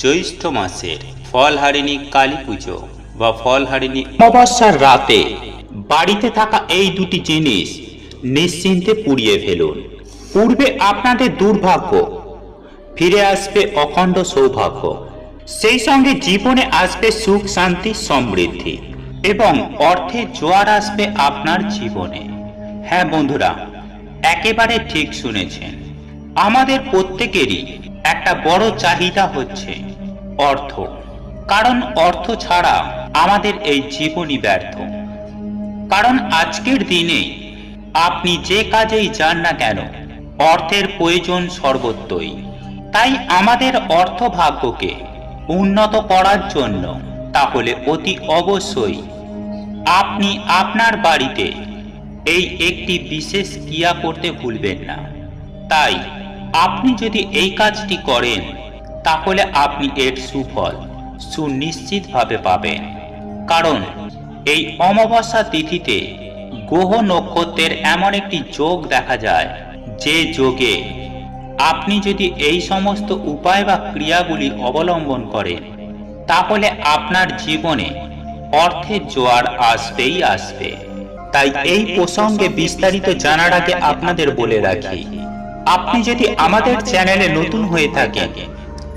জ্যৈষ্ঠ মাসের ফলহারিণী কালী পুজো বা ফলহারিণী অমাবস্যার রাতে বাড়িতে থাকা এই দুটি জিনিস নিশ্চিন্তে পুড়িয়ে ফেলুন। পূর্বে আপনাদের দুর্ভাগ্য, ফিরে আসবে অখণ্ড সৌভাগ্য। সেই সঙ্গে জীবনে আসবে সুখ, শান্তি, সমৃদ্ধি এবং অর্থে জোয়ার আসবে আপনার জীবনে। হ্যাঁ বন্ধুরা, একেবারে ঠিক শুনেছেন। আমাদের প্রত্যেকেরই একটা বড় চাহিদা হচ্ছে অর্থ। কারণ অর্থ ছাড়া আমাদের এই জীবনই ব্যর্থ। কারণ আজকের দিনে আপনি যে কাজেই যান না কেন, অর্থের প্রয়োজন সর্বত্রই। তাই আমাদের অর্থ ভাগ্যকে উন্নত করার জন্য তাহলে অতি অবশ্যই আপনি আপনার বাড়িতে এই একটি বিশেষ ক্রিয়া করতে ভুলবেন না। তাই আপনি যদি এই কাজটি করেন তাহলে আপনি এর সুফল সুনিশ্চিতভাবে পাবেন। কারণ এই অমাবস্যা তিথিতে গ্রহ নক্ষত্রের এমন একটি যোগ দেখা যায় যে যোগে আপনি যদি এই সমস্ত উপায় বা ক্রিয়াগুলি অবলম্বন করেন তাহলে আপনার জীবনে অর্থের জোয়ার আসবেই আসবে। তাই এই প্রসঙ্গে বিস্তারিত জানার আগে আপনাদের বলে রাখি আপনি যদি আমাদের চ্যানেলে নতুন হয়ে থাকেন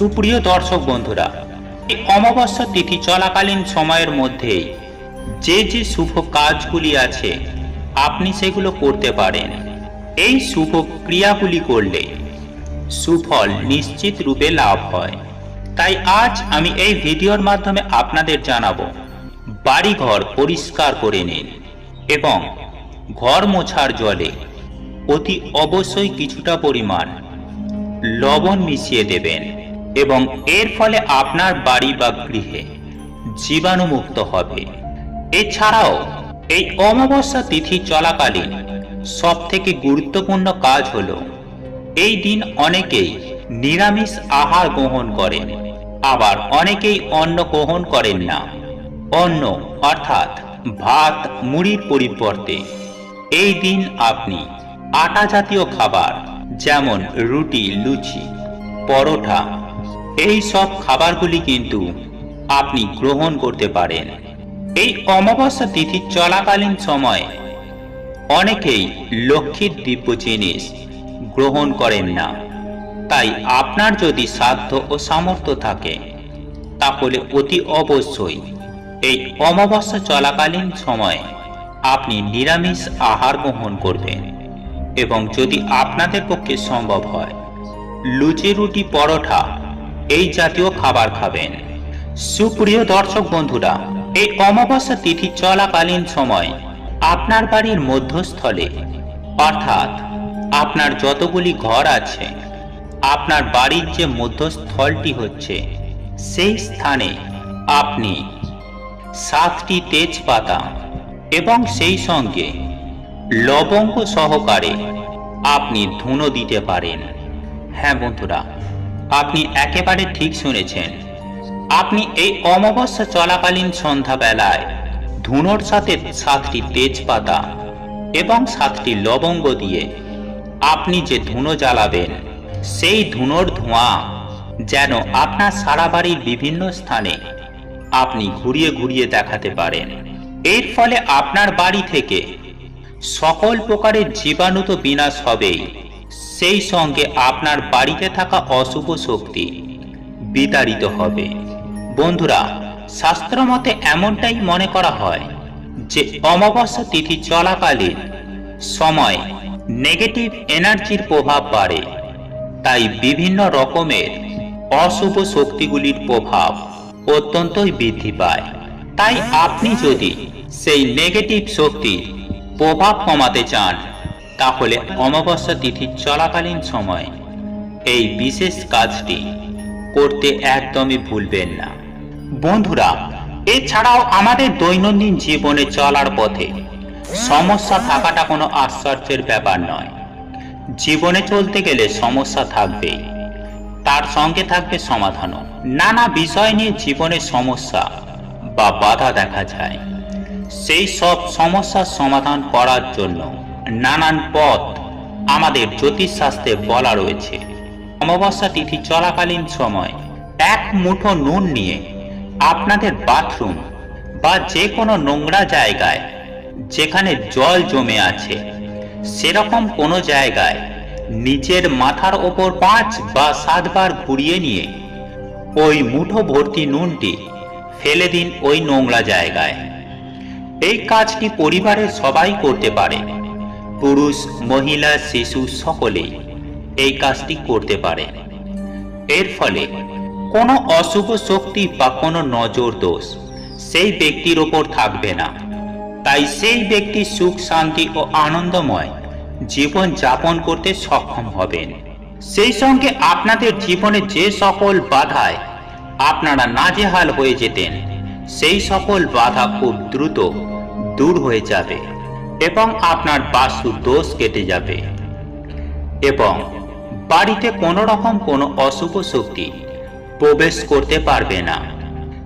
সুপ্রিয় দর্শক বন্ধুরা, এই অমাবস্যা তিথি চলাকালীন সময়ের মধ্যেই যে যে শুভ কাজগুলি আছে, আপনি সেগুলো করতে পারেন। এই শুভ ক্রিয়াগুলি করলে সুফল নিশ্চিত রূপে লাভ হয়। তাই আজ আমি এই ভিডিওর মাধ্যমে আপনাদের জানাব, বাড়িঘর পরিষ্কার করে নিন এবং ঘর মোছার জলে অতি অবশ্যই কিছুটা পরিমাণ লবণ মিশিয়ে দেবেন। এবং এর ফলে আপনার বাড়ি বা গৃহে জীবাণুমুক্ত হবে। এছাড়াও, এই অমাবস্যা তিথি চলাকালীন সব থেকে গুরুত্বপূর্ণ কাজ হলো, এই দিন অনেকেই নিরামিষ আহার গ্রহণ করেন, আবার অনেকেই অন্ন গ্রহণ করেন না। অন্ন, অর্থাৎ ভাত, মুড়ির পরিবর্তে এই দিন আপনি আটা জাতীয় খাবার, যেমন রুটি, লুচি, পরোটা এই সব খাবারগুলি কিন্তু আপনি গ্রহণ করতে পারেন। এই অমাবস্যা তিথি চলাকালীন সময় অনেকেই লক্ষ্মীর দিব্য জিনিস গ্রহণ করেন না। তাই আপনার যদি সাধ্য ও সামর্থ্য থাকে, তাহলে অতি অবশ্যই এই অমাবস্যা চলাকালীন সময়ে আপনি নিরামিষ আহার গ্রহণ করবেন এবং যদি আপনাদের পক্ষে সম্ভব হয়, লুচি রুটি পরোটা এই জাতীয় খাবার খাবেন। সুপ্রিয় দর্শক বন্ধুরা, এই অমাবস্যা তিথি চলাকালীন সময় আপনার বাড়ির মধ্যস্থলে, অর্থাৎ আপনার যতগুলি ঘর আছে, আপনার বাড়ির যে মধ্যস্থলটি হচ্ছে, সেই স্থানে আপনি সাতটি তেজপাতা এবং সেই সঙ্গে লবঙ্গ সহকারে আপনি ধুনো দিতে পারেন। হ্যাঁ বন্ধুরা আপনি একেবারে ঠিক শুনেছেন। আপনি এই অমাবস্যা চলাকালীন সন্ধ্যাবেলায় ধুনোর সাথে সাতটি তেজপাতা এবং সাতটি লবঙ্গ দিয়ে আপনি যে ধুনো জ্বালাবেন, সেই ধুনোর ধোঁয়া যেন আপনার সারা বাড়ির বিভিন্ন স্থানে আপনি ঘুরিয়ে ঘুরিয়ে দেখাতে পারেন। এর ফলে আপনার বাড়ি থেকে সকল প্রকারের জীবাণু তো বিনাশ হবেই। সেই সঙ্গে আপনার বাড়িতে থাকা অশুভ শক্তি বিতাড়িত হবে। বন্ধুরা, শাস্ত্রমতে এমনটাই মনে করা হয় যে, অমাবস্যা তিথি চলাকালীন সময় নেগেটিভ এনার্জির প্রভাব বাড়ে। তাই বিভিন্ন রকমের অশুভ শক্তিগুলির প্রভাব অত্যন্তই বৃদ্ধি পায়। তাই আপনি যদি সেই নেগেটিভ শক্তির প্রভাব কমাতে চান তাহলে অমাবস্যা তিথি চলাকালীন সময়। এই বিশেষ কাজটি করতে একদমই ভুলবেন না। বন্ধুরা, এছাড়াও আমাদের দৈনন্দিন জীবনে চলার পথে সমস্যা থাকাটা কোনো আশ্চর্যের ব্যাপার নয়। জীবনে চলতে গেলে সমস্যা থাকবেই। তার সঙ্গে থাকবে সমাধানও। নানা বিষয় নিয়ে জীবনে সমস্যা বা বাধা দেখা যায়। সেই সব সমস্যার সমাধান করার জন্য নানান পথ আমাদের জ্যোতিষশাস্ত্রে বলা রয়েছে। অমাবস্যা তিথি চলাকালীন সময় এক মুঠো নুন নিয়ে আপনাদের বাথরুম বা যে কোনো নোংরা জায়গায় যেখানে জল জমে আছে, সেরকম কোনো জায়গায় নিজের মাথার ওপর পাঁচ বা সাতবার ঘুরিয়ে নিয়ে ওই মুঠো ভর্তি নুনটি ফেলে দিন ওই নোংরা জায়গায়। এই কাজটি পরিবারের সবাই করতে পারে। পুরুষ, মহিলা, শিশু সকলেই এই কাজটি করতে পারে। এর ফলে কোনো অশুভ শক্তি বা কোনো নজর দোষ সেই ব্যক্তির ওপর থাকবে না। তাই সেই ব্যক্তি সুখ, শান্তি ও আনন্দময় জীবন যাপন করতে সক্ষম হবেন। সেই সঙ্গে আপনাদের জীবনে যে সকল বাধায় আপনারা নাজেহাল হয়ে যেতেন, সেই সকল বাধা খুব দ্রুত দূর হয়ে যাবে। এবং আপনার বাস্তু দোষ কেটে যাবে। এবং বাড়িতে কোনো রকম কোনো অশুভ শক্তি প্রবেশ করতে পারবে না।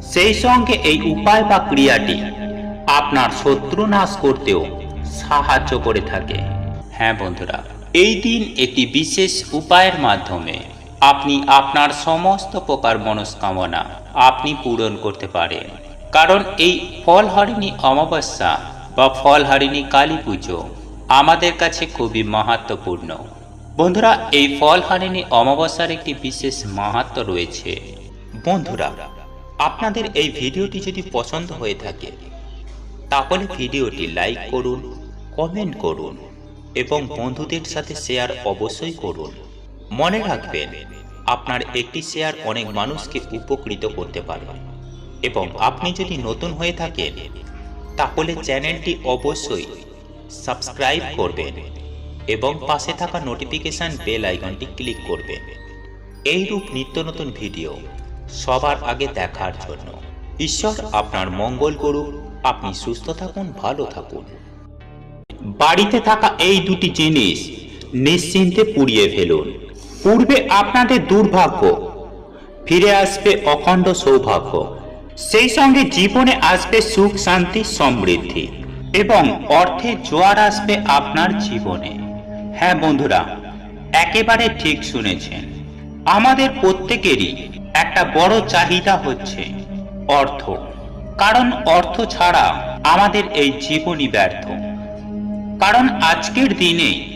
সেই সঙ্গে এই উপায় বা ক্রিয়াটি আপনার শত্রু নাশ করতেও সাহায্য করে থাকে। হ্যাঁ বন্ধুরা, এই দিন একটি বিশেষ উপায়ের মাধ্যমে আপনি আপনার সমস্ত প্রকার মনস্কামনা আপনি পূরণ করতে পারেন। কারণ এই ফলহারিণী অমাবস্যা বা ফলহারিণী কালী পুজো আমাদের কাছে খুবই মাহাত্মপূর্ণ। বন্ধুরা, এই ফলহারিণী অমাবস্যার একটি বিশেষ মাহাত্ম রয়েছে। বন্ধুরা, আপনাদের এই ভিডিওটি যদি পছন্দ হয়ে থাকে, তাহলে ভিডিওটি লাইক করুন, কমেন্ট করুন এবং বন্ধুদের সাথে শেয়ার অবশ্যই করুন। মনে রাখবেন, আপনার একটি শেয়ার অনেক মানুষকে উপকৃত করতে পারে। এবং আপনি যদি নতুন হয়ে থাকেন তাহলে চ্যানেলটি অবশ্যই সাবস্ক্রাইব করবেন এবং পাশে থাকা নোটিফিকেশন বেল আইকনটি ক্লিক করবেন। এইরূপ নিত্য নতুন ভিডিও সবার আগে দেখার জন্য। ঈশ্বর আপনার মঙ্গল করুক, আপনি সুস্থ থাকুন, ভালো থাকুন। বাড়িতে থাকা এই দুটি জিনিস নিশ্চিন্তে পুড়িয়ে ফেলুন। পূর্বে আপনাদের দুর্ভাগ্য, ফিরে আসবে অখণ্ড সৌভাগ্য। সেই সঙ্গে জীবনে আসবে সুখ, শান্তি, সমৃদ্ধি এবং অর্থে জোয়ার আসবে আপনার জীবনে। হ্যাঁ বন্ধুরা, একেবারে ঠিক শুনেছেন। আমাদের প্রত্যেকেরই একটা বড় চাহিদা হচ্ছে অর্থ। কারণ অর্থ ছাড়া আমাদের এই জীবনই ব্যর্থ। কারণ আজকের দিনে